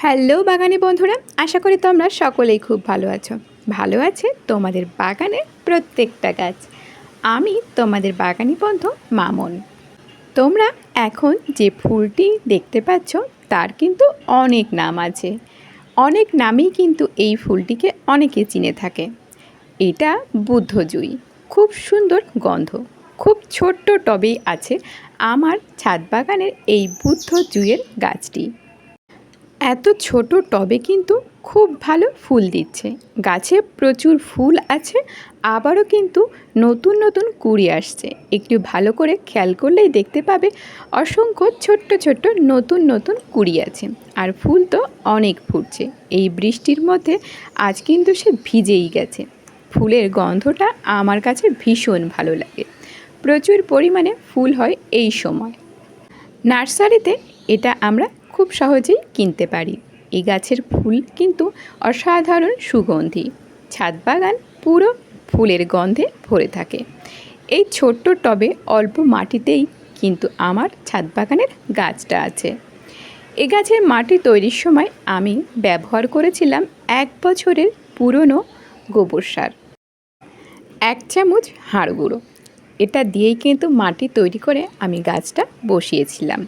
Hello বাগানি বন্ধুরা, আশা করি তোমরা সকলেই খুব ভালো আছো। ভালো আছে তোমাদের বাগানের প্রত্যেকটা গাছ। আমি তোমাদের বাগানি বন্ধু মামন। তোমরা এখন যে ফুলটি দেখতে পাচ্ছ, তার কিন্তু অনেক নাম আছে। অনেক নামেই কিন্তু এই ফুলটিকে অনেকে চিনে থাকে। এটা বুদ্ধজুই। খুব সুন্দর গন্ধ। খুব ছোট্ট টবেই আছে আমার ছাদ বাগানের এই বুদ্ধ জুইয়ের গাছটি। এত ছোট টবে কিন্তু খুব ভালো ফুল দিচ্ছে। গাছে প্রচুর ফুল আছে, আবারও কিন্তু নতুন নতুন কুড়ি আসছে। একটু ভালো করে খেয়াল করলেই দেখতে পাবে অসংখ্য ছোট্ট ছোট্ট নতুন নতুন কুড়ি আছে। আর ফুল তো অনেক ফুটছে। এই বৃষ্টির মধ্যে আজ কিন্তু সে ভিজেই গেছে। ফুলের গন্ধটা আমার কাছে ভীষণ ভালো লাগে। প্রচুর পরিমাণে ফুল হয় এই সময়। নার্সারিতে এটা আমরা খুব সহজেই কিনতে পারি। এই গাছের ফুল কিন্তু অসাধারণ সুগন্ধি। ছাদ বাগান পুরো ফুলের গন্ধে ভরে থাকে। এই ছোট্ট টবে অল্প মাটিতেই কিন্তু আমার ছাদ বাগানের গাছটা আছে। এ গাছের মাটি তৈরির সময় আমি ব্যবহার করেছিলাম এক বছরের পুরনো গোবর সার। এক চামচ হাড় গুঁড়ো। এটা দিয়েই কিন্তু মাটি তৈরি করে আমি গাছটা বসিয়েছিলাম।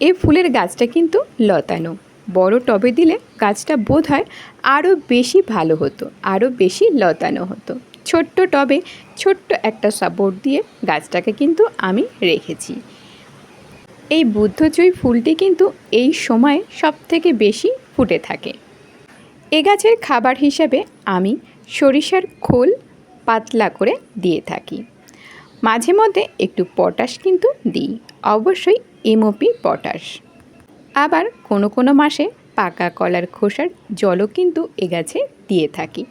এই ফুলের গাছটা কিন্তু লতানো। বড় টবে দিলে গাছটা বোধ হয় আরও বেশি ভালো হতো আরও বেশি লতানো হতো। ছোট্ট টবে ছোট্ট একটা সাপোর্ট দিয়ে গাছটাকে কিন্তু আমি রেখেছি। এই বুদ্ধজয়ী ফুলটি কিন্তু এই সময়ে সব থেকে বেশি ফুটে থাকে। এ গাছের খাবার হিসাবে আমি সরিষার খোল পাতলা করে দিয়ে থাকি। মাঝে মধ্যে একটু পটাশ কিন্তু দিই। অবশ্যই এমওপি পটাশ আবার কোনো কোনো মাসে পাকা কলার খোসার জলও কিন্তু এ গাছে দিয়ে থাকি।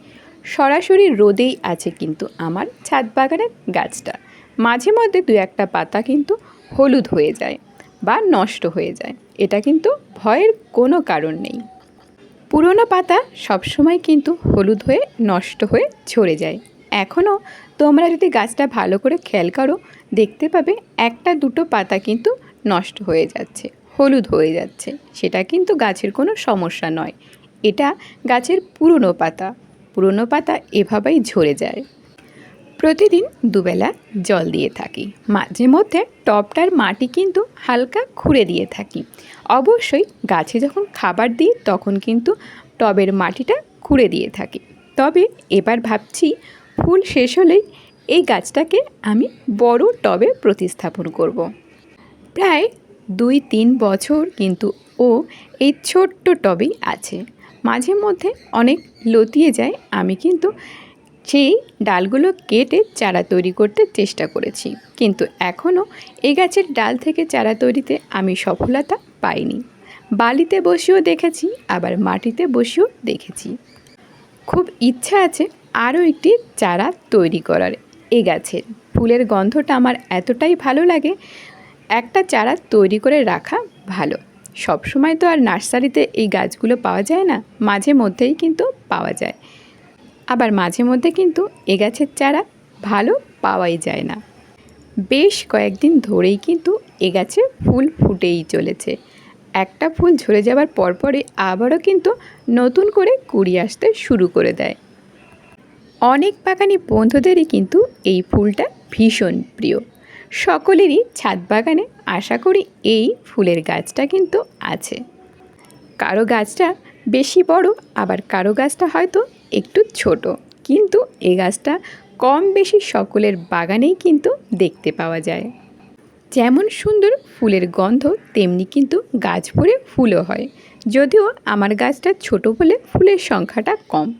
সরাসরি রোদেই আছে কিন্তু আমার ছাদ বাগানের গাছটা। মাঝে মধ্যে দু একটা পাতা কিন্তু হলুদ হয়ে যায় বা নষ্ট হয়ে যায়। এটা কিন্তু ভয়ের কোনো কারণ নেই। পুরনো পাতা সবসময় কিন্তু হলুদ হয়ে, নষ্ট হয়ে ঝরে যায়। এখনও তোমরা যদি গাছটা ভালো করে খেয়াল করো, দেখতে পাবে একটা দুটো পাতা কিন্তু নষ্ট হয়ে যাচ্ছে, হলুদ হয়ে যাচ্ছে। সেটা কিন্তু গাছের কোনো সমস্যা নয়। এটা গাছের পুরনো পাতা পুরনো পাতা এভাবেই ঝরে যায়। প্রতিদিন দুবেলা জল দিয়ে থাকি। মাঝে মধ্যে টবটার মাটি কিন্তু হালকা খুঁড়ে দিয়ে থাকি। অবশ্যই গাছে যখন খাবার দিই, তখন কিন্তু টবের মাটিটা খুঁড়ে দিয়ে থাকি। তবে এবার ভাবছি ফুল শেষ হলেই এই গাছটাকে আমি বড় টবে প্রতিস্থাপন করব। প্রায় দুই তিন বছর কিন্তু ও এই ছোট্ট টবেই আছে। মাঝে মধ্যে অনেক লতিয়ে যায়। আমি কিন্তু সেই ডালগুলো কেটে চারা তৈরি করতে চেষ্টা করেছি। কিন্তু এখনও এই গাছের ডাল থেকে চারা তৈরিতে আমি সফলতা পাইনি। বালিতে বসেও দেখেছি, আবার মাটিতে বসেও দেখেছি। খুব ইচ্ছা আছে আরও একটি চারা তৈরি করার। এ গাছের ফুলের গন্ধটা আমার এতটাই ভালো লাগে একটা চারা তৈরি করে রাখা ভালো। সব সময় তো আর নার্সারিতে এই গাছগুলো পাওয়া যায় না, মাঝে মধ্যেই কিন্তু পাওয়া যায়। আবার মাঝে মধ্যে কিন্তু এ গাছের চারা ভালো পাওয়াই যায় না। বেশ কয়েকদিন ধরেই কিন্তু এ গাছে ফুল ফুটেই চলেছে। একটা ফুল ঝরে যাবার পরপরই আবারও কিন্তু নতুন করে কুড়ি আসতে শুরু করে দেয়। অনেক বাগানি বন্ধুদেরই কিন্তু এই ফুলটা ভীষণ প্রিয়। সকলেরই ছাদ বাগানে আশা করি এই ফুলের গাছটা কিন্তু আছে। কারও গাছটা বেশি বড়, আবার কারও গাছটা হয়তো একটু ছোট। কিন্তু এই গাছটা কম বেশি সকলের বাগানেই কিন্তু দেখতে পাওয়া যায়। যেমন সুন্দর ফুলের গন্ধ, তেমনি কিন্তু গাছ ভরে ফুলও হয়। যদিও আমার গাছটা ছোট বলে ফুলের সংখ্যাটা কম।